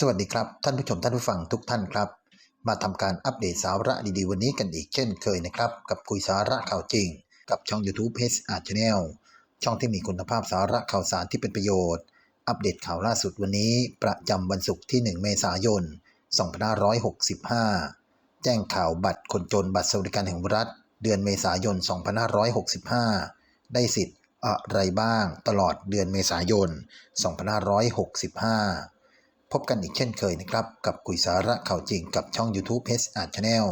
สวัสดีครับ ท่านผู้ชมท่านผู้ฟังทุกท่านครับ มาทำการอัปเดตสาระดีๆ วันนี้กันอีกเช่นเคยนะครับ กับคุยสาระข่าวจริง กับช่อง YouTube p a g e Art Channel ช่องที่มีคุณภาพสาระข่าวสารที่เป็นประโยชน์ อัปเดตข่าวล่าสุดวันนี้ ประจำวันศุกร์ที่ 1 เมษายน 2565 แจ้งข่าวบัตรคนจนบัตรสวัสดิการแห่งรัฐ เดือนเมษายน 2565 ได้สิทธิ์อะไรบ้างตลอดเดือนเมษายน 2565 พบกันอีกเช่นเคยนะครับ กับกุยสาระข่าวจริงกับช่อง YouTube h a r Channel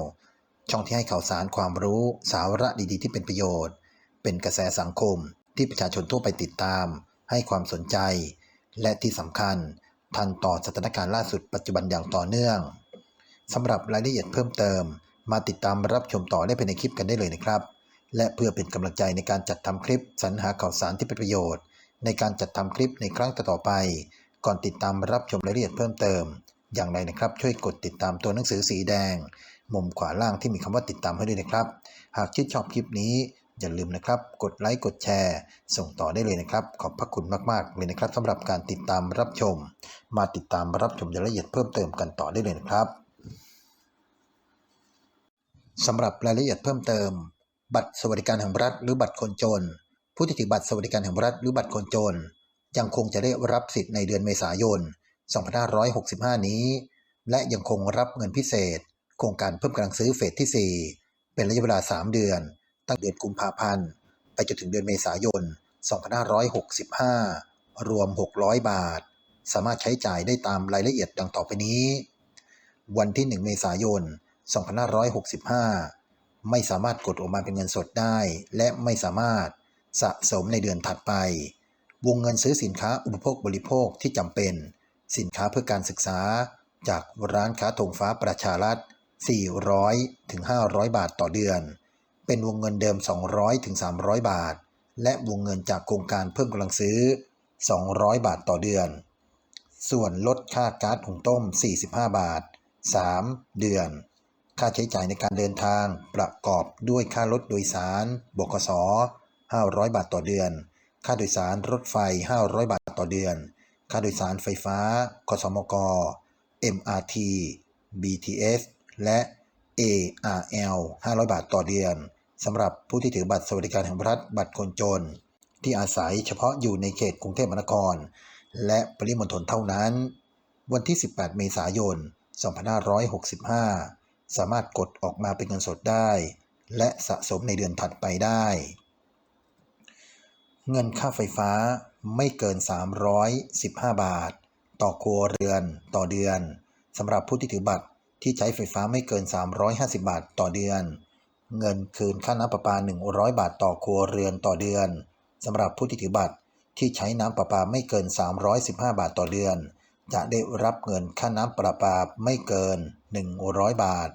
ช่องที่ให้ข่าวสารความรู้สาระดีๆ ที่เป็นประโยชน์ เป็นกระแสสังคมที่ประชาชนทั่วไปติดตาม ให้ความสนใจ และที่สำคัญ ทันต่อสถานการณ์ล่าสุดปัจจุบันอย่างต่อเนื่องสำหรับรายละเอียดเพิ่มเติม มาติดตามรับชมต่อได้ภายในคลิปกันได้เลยนะครับ และเพื่อเป็นกำลังใจในการจัดทำคลิปสรรหาข่าวสารที่เป็นประโยชน์ ในการจัดทำคลิปในครั้งต่อไป ก่อนติดตามรับชมรายละเอียดเพิ่มเติม อย่างไรนะครับ ช่วยกดติดตามตัวหนังสือสีแดง มุมขวาล่างที่มีคำว่าติดตามให้ด้วยนะครับ หากชื่นชอบคลิปนี้อย่าลืมนะครับ กดไลค์ กดแชร์ ส่งต่อได้เลยนะครับ ขอบพระคุณมาก ๆ เลยนะครับสำหรับการติดตามรับชม มาติดตามรับชมรายละเอียดเพิ่มเติมกันต่อได้เลยนะครับสำหรับรายละเอียดเพิ่มเติม บัตรสวัสดิการแห่งรัฐ หรือบัตรคนจน ผู้ที่ถือบัตรสวัสดิการแห่งรัฐ หรือบัตรคนจน ยังคงจะได้รับสิทธิ์ในเดือนเมษายน 2565 นี้ และยังคงรับเงินพิเศษ โครงการเพิ่มกำลังซื้อเฟสที่ 4 เป็นระยะเวลา 3 เดือน ตั้งเดือนกุมภาพันธ์ ไปจนถึงเดือนเมษายน 2565 รวม 600 บาท สามารถใช้จ่ายได้ตามรายละเอียดดังต่อไปนี้ วันที่ 1 เมษายน 2565 ไม่สามารถกดออกมาเป็นเงินสดได้ และไม่สามารถสะสมในเดือนถัดไป วงเงินซื้อสินค้าอุปโภคบริโภคที่จำเป็น สินค้าเพื่อการศึกษา จากร้านค้าธงฟ้าประชารัฐ 400ถึง500 บาทต่อเดือน เป็นวงเงินเดิม 200ถึง300 บาท และวงเงินจากโครงการเพิ่มกำลังซื้อ 200 บาทต่อเดือน ส่วนลดค่าก๊าซหุงต้ม 45 บาท 3 เดือน ค่าใช้จ่ายในการเดินทางประกอบด้วยค่ารถโดยสาร บกส500 บาทต่อเดือน ค่าโดยสารรถไฟ 500 บาทต่อเดือน ค่าโดยสารไฟฟ้า กสมก MRT BTS และ ARL 500 บาทต่อเดือนสำหรับผู้ที่ถือบัตรสวัสดิการแห่งรัฐบัตรคนจน ที่อาศัยเฉพาะอยู่ในเขตกรุงเทพมหานคร และปริมณฑลเท่านั้น วันที่ 18 เมษายน 2565 สามารถกดออกมาเป็นเงินสดได้ และสะสมในเดือนถัดไปได้ เงินค่าไฟฟ้าไม่เกิน 315 บาท ต่อครัวเรือนต่อเดือนสำหรับผู้ที่ถือบัตรที่ใช้ไฟฟ้าไม่เกิน 350 บาทต่อเดือน เงินคืนค่าน้ำประปา 100 บาทต่อครัวเรือนต่อเดือนสำหรับผู้ที่ถือบัตรที่ใช้น้ำประปาไม่เกิน 315 บาทต่อเดือน จะได้รับเงินค่าน้ำประปาไม่เกิน 100 บาท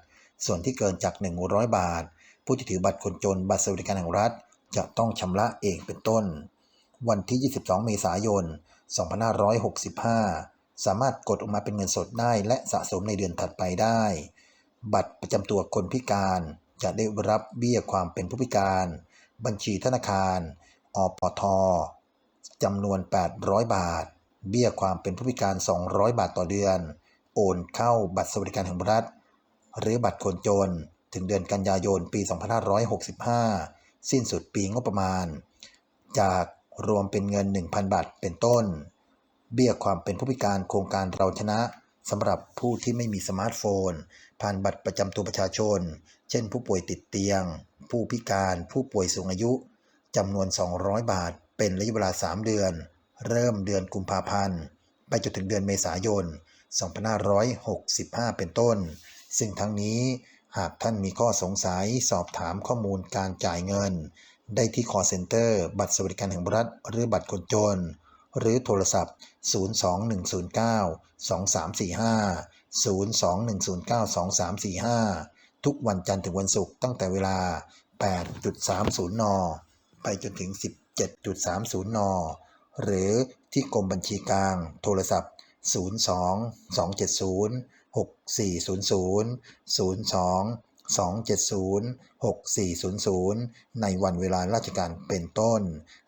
ส่วนที่เกินจาก 100 บาท ผู้ที่ถือบัตรคนจนบัตรสวัสดิการแห่งรัฐ จะต้องชำระเองเป็นต้น วันที่ 22 เมษายน 2565 สามารถกดออกมาเป็นเงินสดได้และสะสมในเดือนถัดไปได้ บัตรประจำตัวคนพิการจะได้รับเบี้ยความเป็นผู้พิการ บัญชีธนาคาร อปทจำนวน 800 บาท เบี้ยความเป็นผู้พิการ 200 บาทต่อเดือน โอนเข้าบัตรสวัสดิการแห่งรัฐ หรือบัตรคนจน ถึงเดือนกันยายน ปี 2565 สิ้นสุดปีงบประมาณ จากรวมเป็นเงิน 1,000 บาทเป็นต้น เบี้ยความเป็นผู้พิการโครงการเราชนะสำหรับผู้ที่ไม่มีสมาร์ทโฟน ผ่านบัตรประจำตัวประชาชน เช่น ผู้ป่วยติดเตียง ผู้พิการผู้ป่วยสูงอายุจำนวน 200 บาท เป็นระยะเวลา 3 เดือน เริ่มเดือนกุมภาพันธ์ ไปจนถึงเดือนเมษายน 2565 เป็นต้น ซึ่งทั้งนี้ หากท่านมีข้อสงสัยสอบถามข้อมูลการจ่ายเงิน ได้ที่ call center บัตรสวัสดิการแห่งรัฐ หรือบัตรคนจน หรือโทรศัพท์ 02109 2345 02109 2345 ทุกวันจันทร์ถึงวันศุกร์ตั้งแต่เวลา 8.30 น ไปจนถึง 17.30 น หรือที่กรมบัญชีกลาง โทรศัพท์ 02 270 6400 02 270 6400 ในวันเวลาราชการเป็นต้น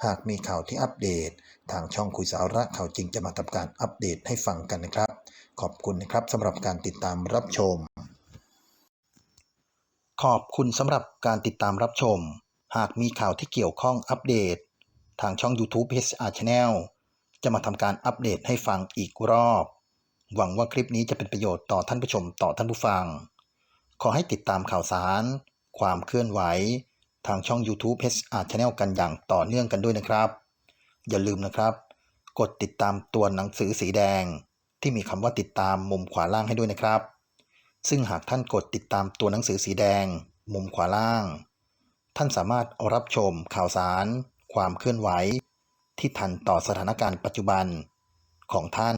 หากมีข่าวที่อัปเดต ทางช่องคุยสาระข่าวจริงจะมาทำการอัปเดตให้ฟังกันนะครับ ขอบคุณนะครับสำหรับการติดตามรับชม ขอบคุณสำหรับการติดตามรับชม หากมีข่าวที่เกี่ยวข้องอัปเดต ทางช่อง YouTube HR Channel จะมาทำการอัปเดตให้ฟังอีกรอบ หวังว่าคลิปนี้จะเป็นประโยชน์ต่อท่านผู้ชมต่อท่านผู้ฟัง ขอให้ติดตามข่าวสาร ความเคลื่อนไหว ทางช่อง YouTube HR Channel กันอย่างต่อเนื่องกันด้วยนะครับ อย่าลืมนะครับ กดติดตามตัวหนังสือสีแดง ที่มีคำว่าติดตามมุมขวาล่างให้ด้วยนะครับ ซึ่งหากท่านกดติดตามตัวหนังสือสีแดง มุมขวาล่าง ท่านสามารถรับชมข่าวสาร ความเคลื่อนไหว ที่ทันต่อสถานการณ์ปัจจุบันของท่าน